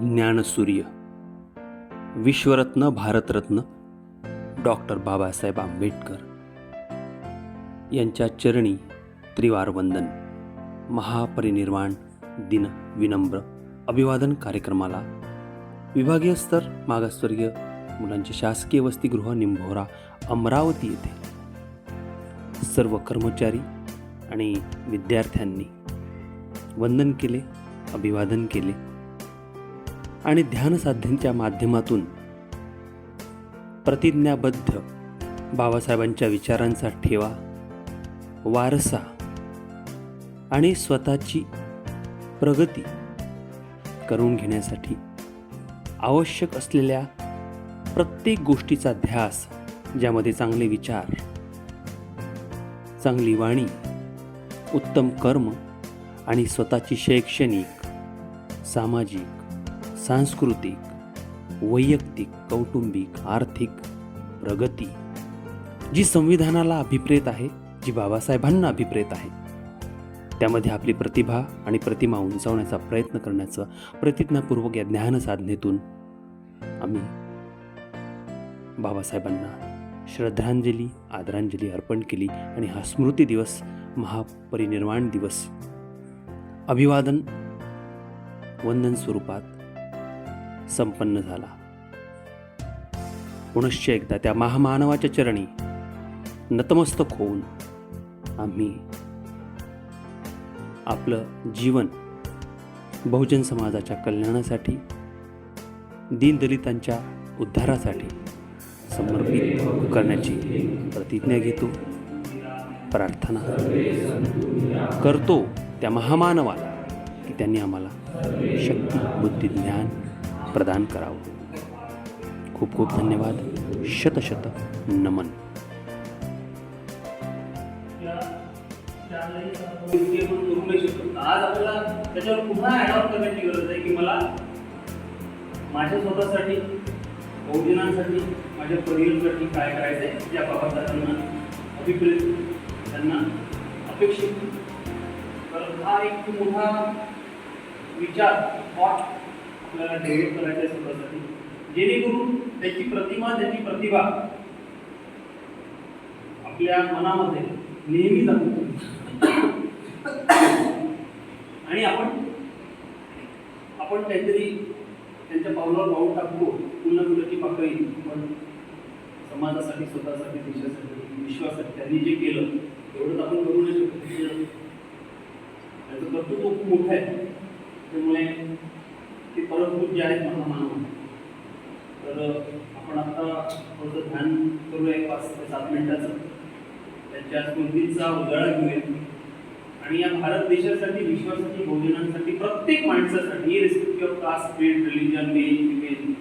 ज्ञानसूर्य विश्वरत्न भारतरत्न डॉक्टर बाबासाहेब आंबेडकर यांच्या चरणी त्रिवार वंदन महापरिनिर्वाण दिन विनम्र अभिवादन कार्यक्रमाला विभागीय स्तर मागासवर्गीय मुलांचे शासकीय वसतिगृह निंभोरा अमरावती येथे सर्व कर्मचारी आणि विद्यार्थ्यांनी वंदन केले अभिवादन केले. आणि ध्यानसाध्यांच्या माध्यमातून. प्रतिज्ञाबद्ध बाबासाहेबांच्या विचारांचा ठेवा वारसा आणि स्वतःची प्रगती करून घेण्यासाठी आवश्यक असलेल्या प्रत्येक गोष्टीचा ध्यास ज्यामध्ये चांगले विचार चांगली वाणी उत्तम कर्म आणि स्वतःची शैक्षणिक सामाजिक सांस्कृतिक वैयक्तिक कौटुंबिक आर्थिक प्रगती जी संविधानाला अभिप्रेत आहे जी बाबासाहेबांना अभिप्रेत आहे. त्यामध्ये आपली प्रतिभा आणि प्रतिमा उंचावण्याचा प्रयत्न करण्याचं प्रतिज्ञापूर्वक या ज्ञान साधनेतून आम्ही बाबासाहेबांना श्रद्धांजली आदरांजली अर्पण केली आणि हा स्मृती दिवस महापरिनिर्वाण दिवस अभिवादन वंदन स्वरूपात संपन्न झाला. पुनश्च एकदा त्या महामानवाच्या चरणी नतमस्तक होऊन आम्ही आपलं जीवन बहुजन समाजाच्या कल्याणासाठी दीनदलितांच्या उद्धारासाठी समर्पित करण्याची प्रतिज्ञा घेतो प्रार्थना करतो त्या महामानवाला की त्यांनी आम्हाला शक्ती बुद्धी ज्ञान प्रदान करावं. खूप खूप धन्यवाद. शतशत नमन. आज आपल्याला त्याच्यावर पुन्हा ॲडॉप्ट करण्याची गरज आहे की मला माझ्या स्वतःसाठी बहुजनांसाठी माझ्या परिवारासाठी काय करायचं आहे या बाबासाहेबांना अभिप्रेत त्यांना अपेक्षित. तर हा एक मोठा विचार थॉट आपल्याला डेव्हलप स्वतःसाठी. जेणेकरून त्याची प्रतिमा त्याची प्रतिभा आपल्या मनामध्ये नेहमी जगू आणि आपण आपण काहीतरी त्यांच्या पावलावर पाऊल टाकतो पुन्हा मुलाची पाकळी. पण समाजासाठी स्वतःसाठी देशासाठी विश्वासाठी त्यांनी जे केलं एवढंच आपण करू नाही शकतो. त्याचं कर्तृत्व खूप मोठं आहे. त्यामुळे ते परमपूज्य आहेत महामानव तर आपण आता थोडंसं ध्यान करूया एक पाच ते सात मिनिटाचं. त्यांच्या स्मृतीचा उजाळा घेऊया. आणि या भारत देशासाठी विश्वासाठी भोजनांसाठी प्रत्येक माणसासाठी respect of caste creed religion male female